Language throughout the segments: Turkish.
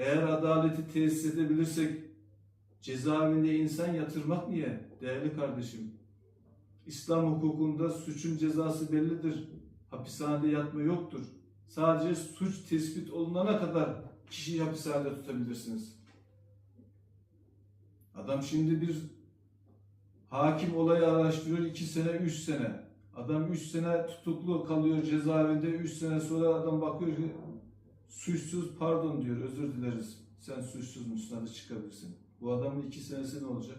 Eğer adaleti tesis edebilirsek cezaevinde insan yatırmak niye değerli kardeşim? İslam hukukunda suçun cezası bellidir. Hapishanede yatma yoktur. Sadece suç tespit olunana kadar kişiyi hapishanede tutabilirsiniz. Adam şimdi bir hakim olayı araştırıyor iki sene, üç sene. Adam üç sene tutuklu kalıyor cezaevinde. Üç sene sonra adam bakıyor ki suçsuz pardon diyor özür dileriz. Sen suçsuz musun hadi çıkabilirsin. Bu adamın iki senesi ne olacak?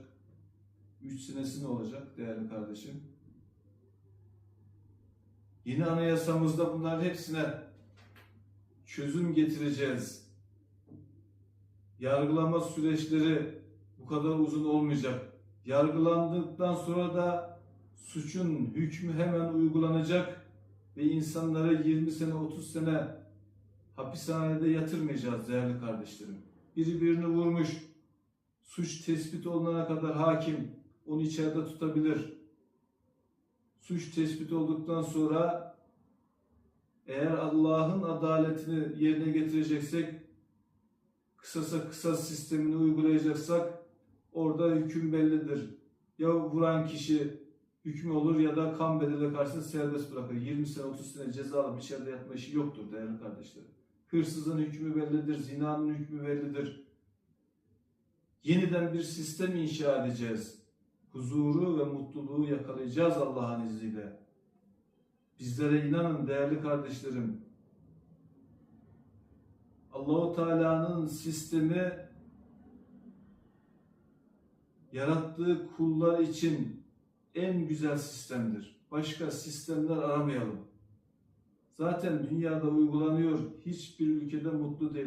Üç senesi ne olacak değerli kardeşim? Yeni anayasamızda bunların hepsine çözüm getireceğiz. Yargılama süreçleri bu kadar uzun olmayacak. Yargılandıktan sonra da suçun hükmü hemen uygulanacak ve insanları 20 sene 30 sene hapishanede yatırmayacağız değerli kardeşlerim. Biri birini vurmuş, suç tespit olunana kadar hakim onu içeride tutabilir. Suç tespit olduktan sonra eğer Allah'ın adaletini yerine getireceksek kısasa kısas sistemini uygulayacaksak orada hüküm bellidir. Ya vuran kişi hükmü olur ya da kan bedeli karşısında serbest bırakır. 20 sene 30 sene ceza alıp içeride yatma işi yoktur değerli kardeşlerim. Hırsızın hükmü bellidir, zinanın hükmü bellidir. Yeniden bir sistem inşa edeceğiz. Huzuru ve mutluluğu yakalayacağız Allah'ın izniyle. Bizlere inanın değerli kardeşlerim. Allahu Teala'nın sistemi yarattığı kullar için en güzel sistemdir. Başka sistemler aramayalım. Zaten dünyada uygulanıyor. Hiçbir ülkede mutlu değil.